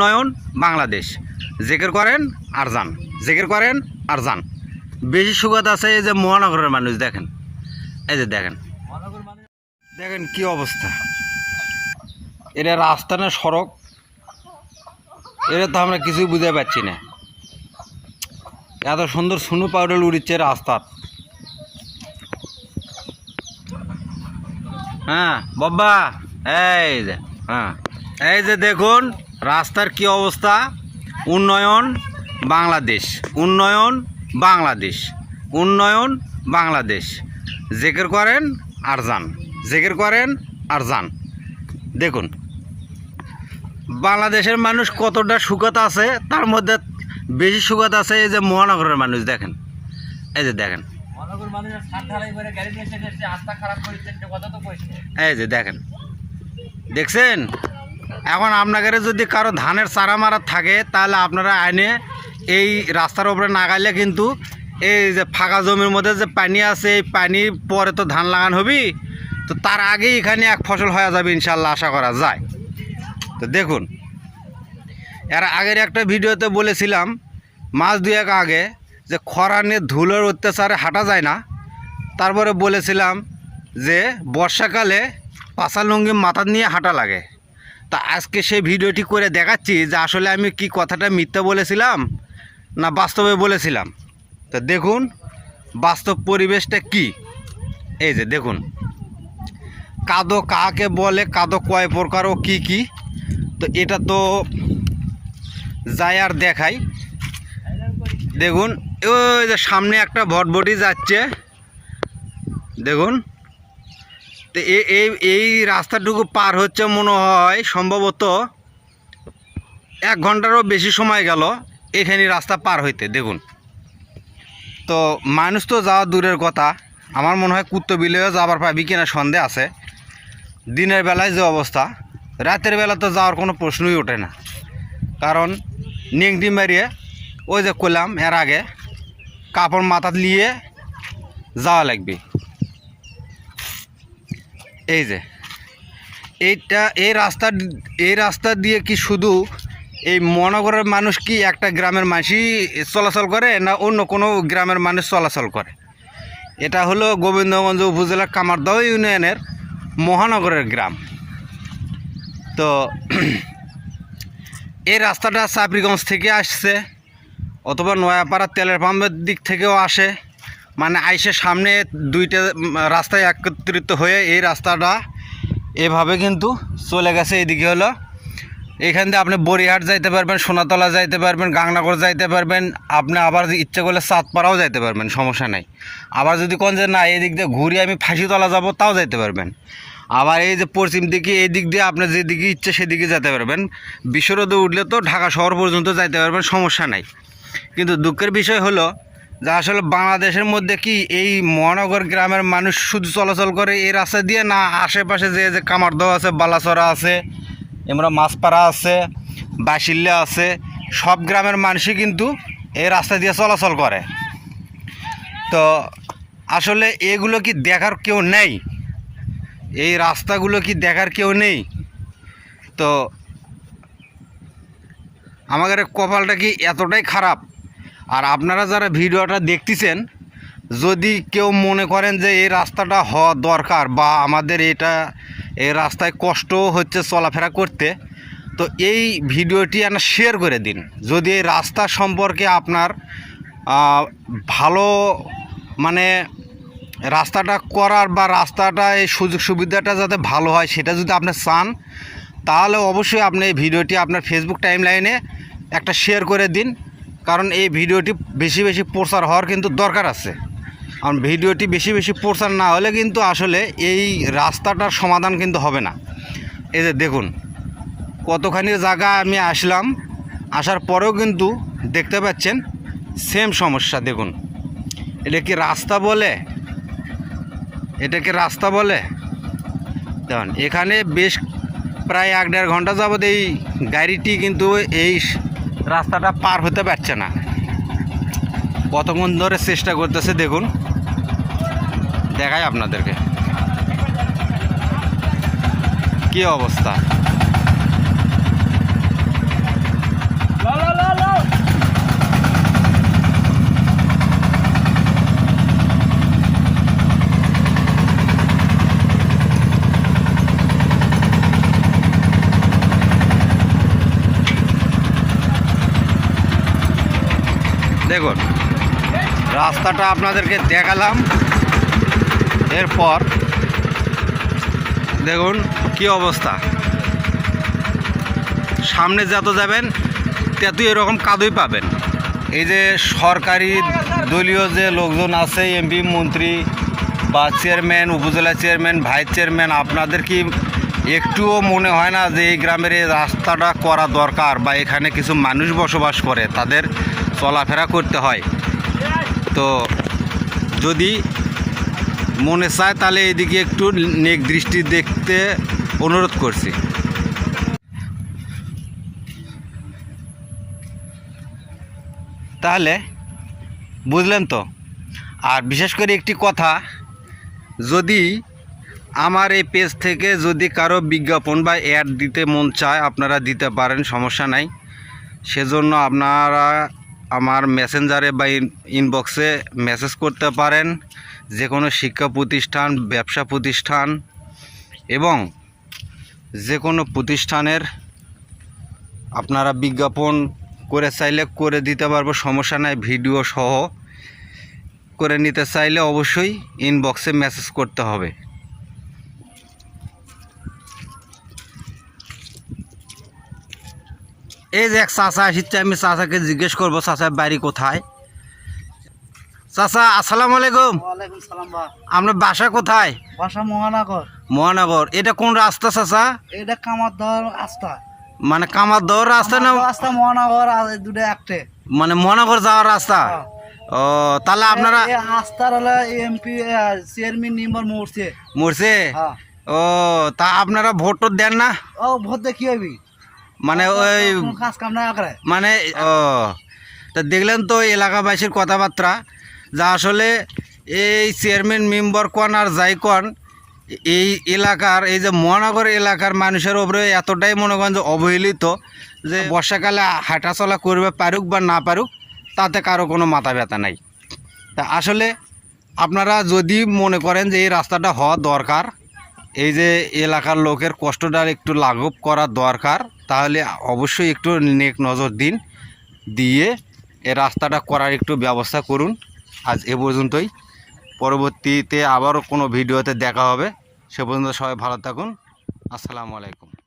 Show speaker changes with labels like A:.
A: উন্নয়ন, বাংলাদেশ। জেকের করেন আর যান জেকের করেন আর যান বেশি সুগাত আছে এই যে মহানগরের মানুষ, দেখেন। এই যে দেখেন। দেখেন কি অবস্থা। এটা রাস্তা না সড়ক। এটা তো আমরা কিছুই বুঝতে পারছি না। এত সুন্দর সুনু পাউডার উড়িচ্ছে রাস্তার। হ্যাঁ বাবা এই যে হ্যাঁ। এই যে দেখুন রাস্তার কি অবস্থা? উন্নয়ন বাংলাদেশ। উন্নয়ন বাংলাদেশ। উন্নয়ন বাংলাদেশ। জেকের করেন আর যান জেকের করেন আর যান দেখুন বাংলাদেশের মানুষ কতটা সুখত আছে তার মধ্যে বেশি সুখত আছে এই যে মহানগরের মানুষ দেখেন। এই যে দেখেন। এই যে দেখেন। দেখছেন? এখন আপনাদের যদি কারও ধানের চারা মারা থাকে, তাহলে আপনারা আইনে এই রাস্তার উপরে নাগাইলে কিন্তু এই যে ফাঁকা জমির মধ্যে যে পানি আছে, এই পানি পরে তো ধান লাগান হবি। তো তার আগেই এখানে এক ফসল হয়ে যাবে ইনশাল্লাহ আশা করা যায়। তো দেখুন, এর আগের একটা ভিডিওতে বলেছিলাম, মাস দুয়েক আগে যে খরানে ধুলোর অত্যাচারে হাঁটা যায় না। তারপরে বলেছিলাম যে বর্ষাকালে পাশা লুঙ্গি মাথা নিয়ে হাঁটা লাগে। তা আজকে সেই ভিডিওটি করে দেখাচ্ছি যে আসলে আমি কি কথাটা মিথ্যা বলেছিলাম না বাস্তবে বলেছিলাম। তো দেখুন, বাস্তব পরিবেশটা কি? এই যে দেখুন। কাদো কাকে বলে, কাদো কয় প্রকার ও কী কী? তো এটা তো যাই আর দেখাই। দেখুন, ওই যে সামনে একটা ভটভটি যাচ্ছে। দেখুন তো এই এই রাস্তাটুকু পার হচ্ছে মনে হয় সম্ভবত এক ঘন্টারও বেশি সময় গেল এখানে রাস্তা পার হইতে, দেখুন। তো মানুষ তো যাওয়া দূরের কথা, আমার মনে হয় কুত্তো বিলেও যাবার পাবি কিনা সন্দেহ আছে। দিনের বেলায় যে অবস্থা, রাতের বেলা তো যাওয়ার কোনো প্রশ্নই ওঠে না। কারণ নেংটি মারিয়ে ওই যে করলাম এর আগে, কাপড় মাথা নিয়ে যাওয়া লাগবে। এই যে, এইটা, এই রাস্তা এই রাস্তা দিয়ে কি শুধু এই মহানগরের মানুষ কি একটা গ্রামের মানুষই চলাচল করে, না অন্য কোনো গ্রামের মানুষ চলাচল করে? এটা হলো গোবিন্দগঞ্জ উপজেলার কামারদহ ইউনিয়নের মহানগরের গ্রাম। তো এই রাস্তাটা চাপড়িগঞ্জ থেকে আসছে, অথবা নয়াপাড়া তেলের পাম্পের দিক থেকেও আসে। মানে আইসে সামনে দুইটা রাস্তায় একত্রিত হয়ে এই রাস্তাটা এভাবে কিন্তু চলে গেছে। এদিকে হলো, এখান দিয়ে আপনি বড়িহাট যাইতে পারবেন, সোনাতলা যাইতে পারবেন, গাংনগর যাইতে পারবেন। আপনি আবার ইচ্ছে করলে চাঁদপাড়াও যাইতে পারবেন, সমস্যা নাই। আবার যদি কোন যে না এই দিক দিয়ে ঘুরে আমি ফাঁসিতলা যাব, তাও যাইতে পারবেন। আবার এই যে পশ্চিম দিকে এই দিক দিয়ে আপনি যেদিকে ইচ্ছে সেদিকে যেতে পারবেন। বিশ্বরোদে উঠলে তো ঢাকা শহর পর্যন্ত যাইতে পারবেন, সমস্যা নাই। কিন্তু দুঃখের বিষয় হলো যে আসলে বাংলাদেশের মধ্যে কি এই মহানগর গ্রামের মানুষ শুধু চলাচল করে এই রাস্তা দিয়ে, না আশেপাশে যে যে কামারদহ আছে বালাচরা আছে, এমরা মাছপাড়া আছে, বাসিল্লা আছে, সব গ্রামের মানুষই কিন্তু এই রাস্তা দিয়ে চলাচল করে। তো আসলে এগুলো কি দেখার কেউ নেই? এই রাস্তাগুলো কি দেখার কেউ নেই? তো আমাদের কপালটা কি এতটাই খারাপ? আর আপনারা যারা ভিডিওটা দেখতেছেন, যদি কেউ মনে করেন যে এই রাস্তাটা হওয়া দরকার বা আমাদের এটা, এই রাস্তায় কষ্ট হচ্ছে চলাফেরা করতে, তো এই ভিডিওটি আপনার শেয়ার করে দিন। যদি এই রাস্তা সম্পর্কে আপনার ভালো মানে রাস্তাটা করার বা রাস্তাটা, এই সুযোগ সুবিধাটা যাতে ভালো হয় সেটা যদি আপনি চান, তাহলে অবশ্যই আপনি এই ভিডিওটি আপনার ফেসবুক টাইম লাইনে একটা শেয়ার করে দিন। কারণ এই ভিডিওটি বেশি বেশি প্রচার হওয়ার কিন্তু দরকার আছে। কারণ ভিডিওটি বেশি বেশি প্রচার না হলে কিন্তু আসলে এই রাস্তাটার সমাধান কিন্তু হবে না। এই যে দেখুন, কতখানি জায়গা আমি আসলাম, আসার পরেও কিন্তু দেখতে পাচ্ছেন সেম সমস্যা, দেখুন। এটা কি রাস্তা বলে? এটা কি রাস্তা বলে? দেখুন, এখানে বেশ প্রায় এক দেড় ঘণ্টা যাবত এই গাড়িটি কিন্তু এই রাস্তাটা পার হতে পারছে না। কতক্ষণ ধরে চেষ্টা করতেছে দেখুন। দেখাই আপনাদেরকে। কি অবস্থা? দেখুন, রাস্তাটা আপনাদেরকে দেখালাম। এরপর, দেখুন কি অবস্থা। সামনে যত যাবেন, ততই এরকম কাদুই পাবেন। এই যে সরকারি দলীয় যে লোকজন আছে, এমপি, মন্ত্রী বা চেয়ারম্যান, উপজেলা চেয়ারম্যান, ভাইস চেয়ারম্যান, আপনাদের কি একটুও মনে হয় না যে এই গ্রামের এই রাস্তাটা করা দরকার বা এখানে কিছু মানুষ বসবাস করে? তাদের চলাফেরা করতে হয়। তো যদি মনে চায় তাহলে এদিকে একটু নেক দৃষ্টি দেখতে অনুরোধ করছি। তাহলে বুঝলেন তো? আর বিশেষ করে একটি কথা, যদি আমার এই পেজ থেকে যদি কারও বিজ্ঞাপন বা অ্যাড দিতে মন চায়, আপনারা দিতে পারেন, সমস্যা নাই। সেজন্য আপনারা আমার মেসেঞ্জারে বা ইন- ইনবক্সে মেসেজ করতে পারেন, যে কোনো শিক্ষা প্রতিষ্ঠান, ব্যবসা প্রতিষ্ঠান এবং যে কোনো প্রতিষ্ঠানের আপনারা বিজ্ঞাপন করে চাইলে করে দিতে পারব, সমস্যা নাই ভিডিও সহ করে নিতে চাইলে অবশ্যই ইনবক্সে মেসেজ করতে হবে। এই যে এক চাচা আসছে আমি চাচাকে জিজ্ঞেস করব চাচার বাড়ি কোথায়? চাচা আসসালামু আলাইকুম।
B: সালাম
A: আপনার বাসা কোথায়?
B: বাসা মহানগর।
A: মহানগর। এটা কোন রাস্তা চাচা?
B: এটা কামার ধর আস্থা
A: মানে কামার দৌড় রাস্তা না
B: আস্থা মহানগর দুটো একটে।
A: মানে মহানগর যাওয়ার রাস্তা?
B: হ্যাঁ।
A: ও তাহলে আপনারা
B: আস্থার হলো এমপি চেয়ারম্যান নিম্বর মরছে।
A: মরছে?
B: হ্যাঁ।
A: ও তা আপনারা ভোট দেন না?
B: ও ভোট দিয়ে কি হবি
A: মানে ওই
B: কাজ কাম না করে?
A: মানে ও তা দেখলেন তো এলাকাবাসীর কথাবার্তা। যা আসলে এই চেয়ারম্যান মেম্বার কন আর যাই কন এই এলাকার এই যে মহানগর এলাকার মানুষের ওপরে এতটাই মনে করেন যে অবহেলিত যে বর্ষাকালে হাঁটাচলা করবে পারুক বা না পারুক তাতে কারও কোনো মাথা ব্যথা নাই। তা আসলে আপনারা যদি মনে করেন যে এই রাস্তাটা হওয়া দরকার এই যে এলাকার লোকের কষ্টটা একটু লাঘব করা দরকার, তাহলে অবশ্যই একটু নেক নজর দিন, দিয়ে এ রাস্তাটা করার একটু ব্যবস্থা করুন। আজ এ পর্যন্তই। পরবর্তীতে আবারও কোনো ভিডিওতে দেখা হবে। সে পর্যন্ত সবাই ভালো থাকুন। আসসালামু আলাইকুম।